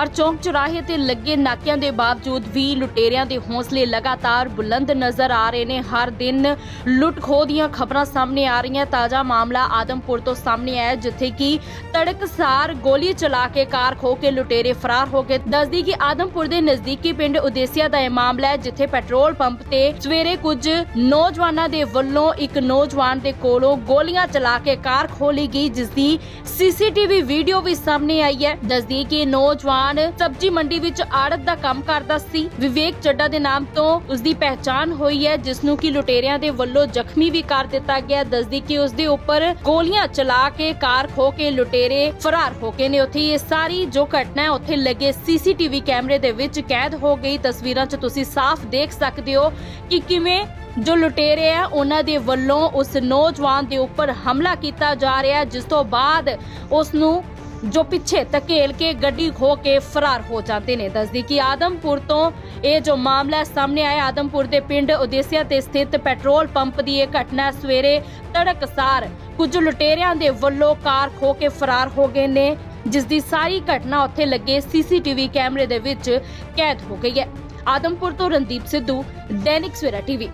ਹਰ ਚੌਂਕ ਚੁਰਾਹੇ ਤੇ ਲੱਗੇ ਨਾਕਿਆਂ ਦੇ ਬਾਵਜੂਦ ਵੀ ਲੁਟੇਰਿਆਂ ਦੇ ਹੌਸਲੇ ਲਗਾਤਾਰ ਬੁਲੰਦ ਨਜ਼ਰ ਆ ਰਹੇ ਨੇ। ਹਰ ਦਿਨ ਲੁੱਟ ਖੋਹ ਦੀਆਂ ਖਬਰਾਂ ਸਾਹਮਣੇ ਆ ਰਹੀਆਂ। ਤਾਜ਼ਾ ਮਾਮਲਾ ਆਦਮਪੁਰ ਤੋਂ ਸਾਹਮਣੇ ਆਇਆ ਜਿੱਥੇ ਕਿ ਤੜਕਸਾਰ ਗੋਲੀ ਚਲਾ ਕੇ ਕਾਰ ਖੋਹ ਕੇ ਲੁਟੇਰੇ ਫਰਾਰ ਹੋ ਗਏ। ਦੱਸਦੀ ਕਿ ਆਦਮਪੁਰ ਦੇ ਨਜ਼ਦੀਕੀ ਪਿੰਡ ਉਦੇਸੀਆ ਦਾ ਇਹ ਮਾਮਲਾ ਹੈ, ਜਿੱਥੇ ਪੈਟਰੋਲ ਪੰਪ ਤੇ ਸਵੇਰੇ ਕੁਝ ਨੌਜਵਾਨਾਂ ਦੇ ਵੱਲੋਂ ਇੱਕ ਨੌਜਵਾਨ ਦੇ ਕੋਲੋਂ ਗੋਲੀਆਂ ਚਲਾ ਕੇ ਕਾਰ ਖੋਲੀ ਗਈ ਜਿਸ ਦੀ ਸੀਸੀਟੀਵੀ ਵੀਡੀਓ ਵੀ ਸਾਹਮਣੇ ਆਈ ਹੈ। ਦੱਸਦੀ ਕਿ ਨੌਜਵਾਨ ਨੌਜਵਾਨ ਸਬਜ਼ੀ ਮੰਡੀ ਵਿੱਚ ਆੜਤ ਦਾ ਕੰਮ ਕਰਦਾ ਸੀ। ਵਿਵੇਕ ਚੱਡਾ ਦੇ ਨਾਮ ਤੋਂ ਉਸ ਦੀ ਪਹਿਚਾਣ ਹੋਈ ਹੈ ਜਿਸ ਨੂੰ ਕਿ ਲੁਟੇਰਿਆਂ ਦੇ ਵੱਲੋਂ ਜ਼ਖਮੀ ਵੀ ਕਰ ਦਿੱਤਾ ਗਿਆ। ਦੱਸਦੀ ਕਿ ਉਸ ਦੇ ਉੱਪਰ ਗੋਲੀਆਂ ਚਲਾ ਕੇ ਕਾਰ ਖੋ ਕੇ ਲੁਟੇਰੇ ਫਰਾਰ ਹੋ ਗਏ ਨੇ। ਉੱਥੇ ਇਹ ਸਾਰੀ ਜੋ ਘਟਨਾ ਹੈ, ਉੱਥੇ ਲੱਗੇ ਸੀਸੀਟੀਵੀ ਕੈਮਰੇ ਦੇ ਵਿੱਚ ਕੈਦ ਹੋ ਗਈ। ਤਸਵੀਰਾਂ 'ਚ ਤੁਸੀਂ ਸਾਫ਼ ਦੇਖ ਸਕਦੇ ਹੋ ਕਿ ਕਿਵੇਂ ਜੋ ਲੁਟੇਰੇ ਆ, ਉਹਨਾਂ ਦੇ ਵੱਲੋਂ ਉਸ ਨੌਜਵਾਨ ਦੇ ਉੱਪਰ ਹਮਲਾ ਕੀਤਾ ਜਾ ਰਿਹਾ, ਜਿਸ ਤੋਂ ਬਾਅਦ ਉਸ ਨੂੰ ਜੋ ਪਿੱਛੇ ਧਕੇਲ ਕੇ ਗੱਡੀ ਖੋ ਕੇ ਫਰਾਰ ਹੋ ਜਾਂਦੇ ਨੇ। ਦੱਸਦੀ ਕਿ ਆਦਮਪੁਰ ਤੋਂ ਇਹ ਜੋ ਮਾਮਲਾ ਸਾਹਮਣੇ ਆਇਆ, ਆਦਮਪੁਰ ਦੇ ਪਿੰਡ ਉਦੇਸੀਆ ਤੇ ਸਥਿਤ ਪੈਟਰੋਲ ਪੰਪ ਦੀ ਇਹ ਘਟਨਾ ਸਵੇਰੇ ਤੜਕਸਾਰ ਕੁਝ ਲੁਟੇਰਿਆਂ ਦੇ ਵੱਲੋਂ ਕਾਰ ਖੋ ਕੇ ਫਰਾਰ ਹੋ ਗਏ ਨੇ ਜਿਸ ਦੀ ਸਾਰੀ ਘਟਨਾ ਉੱਥੇ ਲੱਗੇ ਸੀਸੀਟੀਵੀ ਕੈਮਰੇ ਦੇ ਵਿੱਚ ਕੈਦ ਹੋ ਗਈ ਹੈ। ਆਦਮਪੁਰ ਤੋਂ ਰਣਦੀਪ ਸਿੱਧੂ, ਦੈਨਿਕ ਸਵੇਰਾ ਟੀਵੀ।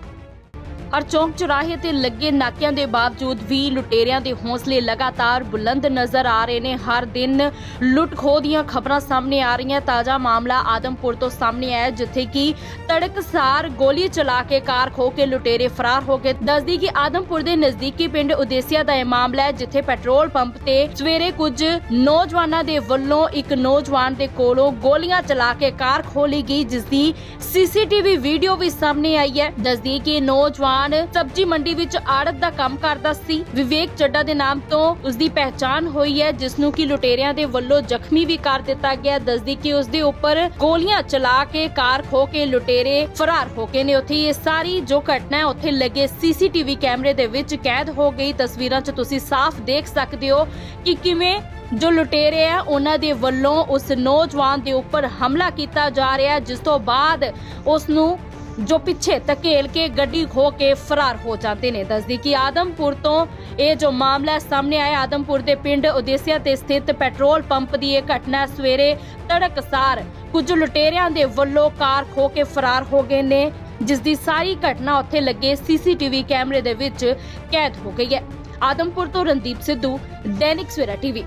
ਹਰ ਚੌਂਕ ਚੁਰਾਹੇ ਤੇ ਲੱਗੇ ਨਾਕਿਆਂ ਦੇ ਬਾਵਜੂਦ ਵੀ ਲੁਟੇਰਿਆਂ ਦੇ ਹੌਸਲੇ ਲਗਾਤਾਰ ਬੁਲੰਦ ਨਜ਼ਰ ਆ ਰਹੇ ਨੇ। ਹਰ ਦਿਨ ਲੁੱਟ ਖੋਹ ਦੀਆਂ ਖਬਰਾਂ ਸਾਹਮਣੇ ਆ ਰਹੀਆਂ। ਤਾਜ਼ਾ ਮਾਮਲਾ ਆਦਮਪੁਰ ਤੋਂ ਸਾਹਮਣੇ ਆਇਆ, ਜਿੱਥੇ ਕਿ ਤੜਕਸਾਰ ਗੋਲੀ ਚਲਾ ਕੇ ਕਾਰ ਖੋ ਕੇ ਲੁਟੇਰੇ ਫਰਾਰ ਹੋ ਗਏ। ਦੱਸਦੀ ਕਿ ਆਦਮਪੁਰ ਦੇ ਨਜ਼ਦੀਕੀ ਪਿੰਡ ਉਦੇਸੀਆ ਦਾ ਇਹ ਮਾਮਲਾ ਹੈ, ਜਿੱਥੇ ਪੈਟਰੋਲ ਪੰਪ ਤੇ ਸਵੇਰੇ ਕੁਝ ਨੌਜਵਾਨਾਂ ਦੇ ਵੱਲੋਂ ਇੱਕ ਨੌਜਵਾਨ ਦੇ ਕੋਲੋਂ ਗੋਲੀਆਂ ਚਲਾ ਕੇ ਕਾਰ ਖੋਲੀ ਗਈ ਜਿਸ ਦੀ ਸੀਸੀਟੀਵੀ ਵੀਡੀਓ ਵੀ ਸਾਹਮਣੇ ਆਈ ਹੈ। ਦੱਸਦੀ ਕਿ ਨੌਜਵਾਨ ਨੌਜਵਾਨ ਸਬਜ਼ੀ ਮੰਡੀ ਵਿੱਚ ਆੜਤ ਦਾ ਕੰਮ ਕਰਦਾ ਸੀ। ਵਿਵੇਕ ਚੱਡਾ ਦੇ ਨਾਮ ਤੋਂ ਉਸ ਦੀ ਪਹਿਚਾਣ ਹੋਈ ਹੈ, ਜਿਸ ਨੂੰ ਕਿ ਲੁਟੇਰਿਆਂ ਦੇ ਵੱਲੋਂ ਜ਼ਖਮੀ ਵੀ ਕਰ ਦਿੱਤਾ ਗਿਆ ਦੱਸਦੀ ਕਿ ਉਸ ਦੇ ਉੱਪਰ ਗੋਲੀਆਂ ਚਲਾ ਕੇ ਕਾਰ ਖੋ ਕੇ ਲੁਟੇਰੇ ਫਰਾਰ ਹੋ ਗਏ ਨੇ। ਉੱਥੇ ਇਹ ਸਾਰੀ ਜੋ ਘਟਨਾ ਹੈ, ਉੱਥੇ ਲੱਗੇ ਸੀਸੀਟੀਵੀ ਕੈਮਰੇ ਦੇ ਵਿੱਚ ਕੈਦ ਹੋ ਗਈ। ਤਸਵੀਰਾਂ 'ਚ ਤੁਸੀਂ ਸਾਫ਼ ਦੇਖ ਸਕਦੇ ਹੋ ਕਿ ਕਿਵੇਂ ਜੋ ਲੁਟੇਰੇ ਆ, ਉਹਨਾਂ ਦੇ ਵੱਲੋਂ ਉਸ ਨੌਜਵਾਨ ਦੇ ਉੱਪਰ ਹਮਲਾ ਕੀਤਾ ਜਾ ਰਿਹਾ ਜਿਸ ਤੋਂ ਬਾਅਦ ਉਸ ਨੂੰ ਜੋ ਪਿੱਛੇ ਧਕੇਲ ਕੇ ਗੱਡੀ ਖੋ ਕੇ ਫਰਾਰ ਹੋ ਜਾਂਦੇ ਨੇ। ਦੱਸਦੀ ਕਿ ਆਦਮਪੁਰ ਤੋਂ ਇਹ ਜੋ ਮਾਮਲਾ ਸਾਹਮਣੇ ਆਇਆ, ਆਦਮਪੁਰ ਦੇ ਪਿੰਡ ਉਦੇਸੀਆ ਤੇ ਸਥਿਤ ਪੈਟਰੋਲ ਪੰਪ ਦੀ ਇਹ ਘਟਨਾ ਸਵੇਰੇ ਤੜਕਸਾਰ ਕੁਝ ਲੁਟੇਰਿਆਂ ਦੇ ਵੱਲੋਂ ਕਾਰ ਖੋ ਕੇ ਫਰਾਰ ਹੋ ਗਏ ਨੇ ਜਿਸ ਦੀ ਸਾਰੀ ਘਟਨਾ ਉੱਥੇ ਲੱਗੇ ਸੀਸੀਟੀਵੀ ਕੈਮਰੇ ਦੇ ਵਿੱਚ ਕੈਦ ਹੋ ਗਈ ਹੈ। ਆਦਮਪੁਰ ਤੋਂ ਰਣਦੀਪ ਸਿੱਧੂ, ਦੈਨਿਕ ਸਵੇਰਾ ਟੀਵੀ।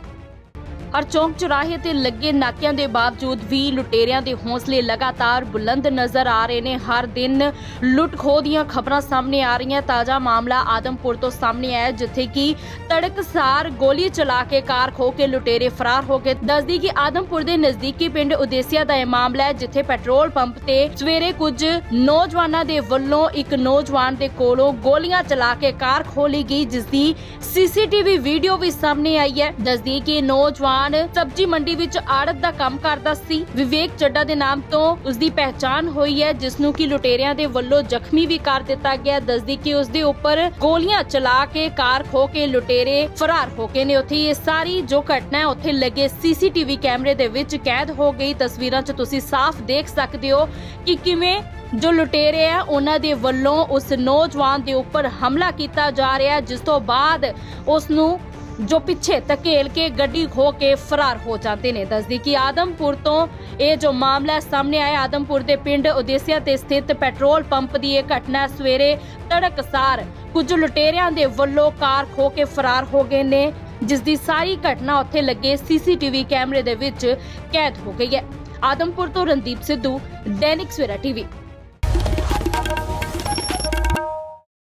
ਹਰ ਚੌਂਕ ਚੁਰਾਹੇ ਤੇ ਲੱਗੇ ਨਾਕਿਆਂ ਦੇ ਬਾਵਜੂਦ ਵੀ ਲੁਟੇਰਿਆਂ ਦੇ ਹੌਸਲੇ ਲਗਾਤਾਰ ਬੁਲੰਦ ਨਜ਼ਰ ਆ ਰਹੇ ਨੇ। ਹਰ ਦਿਨ ਲੁੱਟ ਖੋਹ ਦੀਆਂ ਖਬਰਾਂ ਸਾਹਮਣੇ ਆ ਰਹੀਆਂ। ਤਾਜ਼ਾ ਮਾਮਲਾ ਆਦਮਪੁਰ ਤੋਂ ਸਾਹਮਣੇ ਆਇਆ ਜਿੱਥੇ ਕਿ ਤੜਕਸਾਰ ਗੋਲੀ ਚਲਾ ਕੇ ਕਾਰ ਖੋ ਕੇ ਲੁਟੇਰੇ ਫਰਾਰ ਹੋ ਗਏ। ਦੱਸਦੀ ਕਿ ਆਦਮਪੁਰ ਦੇ ਨਜ਼ਦੀਕੀ ਪਿੰਡ ਉਦੇਸੀਆ ਦਾ ਇਹ ਮਾਮਲਾ ਹੈ, ਜਿੱਥੇ ਪੈਟਰੋਲ ਪੰਪ ਤੇ ਸਵੇਰੇ ਕੁਝ ਨੌਜਵਾਨਾਂ ਦੇ ਵੱਲੋਂ ਇੱਕ ਨੌਜਵਾਨ ਦੇ ਕੋਲੋਂ ਗੋਲੀਆਂ ਚਲਾ ਕੇ ਕਾਰ ਖੋਲੀ ਗਈ ਜਿਸ ਦੀ ਸੀਸੀਟੀਵੀ ਵੀਡੀਓ ਵੀ ਸਾਹਮਣੇ ਆਈ ਹੈ। ਦੱਸਦੀ ਕਿ ਨੌਜਵਾਨ ਨੌਜਵਾਨ ਸਬਜ਼ੀ ਮੰਡੀ ਵਿੱਚ ਆੜਤ ਦਾ ਕੰਮ ਕਰਦਾ ਸੀ। ਵਿਵੇਕ ਚੱਡਾ ਦੇ ਨਾਮ ਤੋਂ ਉਸ ਦੀ ਪਹਿਚਾਣ ਹੋਈ ਹੈ, ਜਿਸ ਨੂੰ ਕਿ ਲੁਟੇਰਿਆਂ ਦੇ ਵੱਲੋਂ ਜ਼ਖਮੀ ਵੀ ਕਰ ਦਿੱਤਾ ਗਿਆ ਦੱਸਦੀ ਕਿ ਉਸ ਦੇ ਉੱਪਰ ਗੋਲੀਆਂ ਚਲਾ ਕੇ ਕਾਰ ਖੋ ਕੇ ਲੁਟੇਰੇ ਫਰਾਰ ਹੋ ਗਏ ਨੇ। ਉੱਥੇ ਇਹ ਸਾਰੀ ਜੋ ਘਟਨਾ ਉੱਥੇ ਲੱਗੇ ਸੀਸੀਟੀਵੀ ਕੈਮਰੇ ਦੇ ਵਿੱਚ ਕੈਦ ਹੋ ਗਈ। ਤਸਵੀਰਾਂ 'ਚ ਤੁਸੀਂ ਸਾਫ਼ ਦੇਖ ਸਕਦੇ ਹੋ ਕਿ ਕਿਵੇਂ ਜੋ ਲੁਟੇਰੇ ਆ, ਉਹਨਾਂ ਦੇ ਵੱਲੋਂ ਉਸ ਨੌਜਵਾਨ ਦੇ ਉੱਪਰ ਹਮਲਾ ਕੀਤਾ ਜਾ ਰਿਹਾ ਜਿਸ ਤੋਂ ਬਾਅਦ ਉਸ ਨੂੰ ਜੋ ਪਿੱਛੇ ਧਕੇਲ ਕੇ ਗੱਡੀ ਖੋ ਕੇ ਫਰਾਰ ਹੋ ਜਾਂਦੇ ਨੇ। ਦੱਸਦੀ ਕਿ ਆਦਮਪੁਰ ਤੋਂ ਇਹ ਜੋ ਮਾਮਲਾ ਸਾਹਮਣੇ ਆਇਆ, ਆਦਮਪੁਰ ਦੇ ਪਿੰਡ ਉਦੇਸੀਆ ਤੇ ਸਥਿਤ ਪੈਟਰੋਲ ਪੰਪ ਦੀ ਇਹ ਘਟਨਾ ਸਵੇਰੇ ਤੜਕਸਾਰ ਕੁਝ ਲੁਟੇਰਿਆਂ ਦੇ ਵੱਲੋਂ ਕਾਰ ਖੋ ਕੇ ਫਰਾਰ ਹੋ ਗਏ ਨੇ ਜਿਸ ਦੀ ਸਾਰੀ ਘਟਨਾ ਉੱਥੇ ਲੱਗੇ ਸੀਸੀਟੀਵੀ ਕੈਮਰੇ ਦੇ ਵਿੱਚ ਕੈਦ ਹੋ ਗਈ ਹੈ। ਆਦਮਪੁਰ ਤੋਂ ਰਣਦੀਪ ਸਿੱਧੂ, ਦੈਨਿਕ ਸਵੇਰਾ ਟੀਵੀ।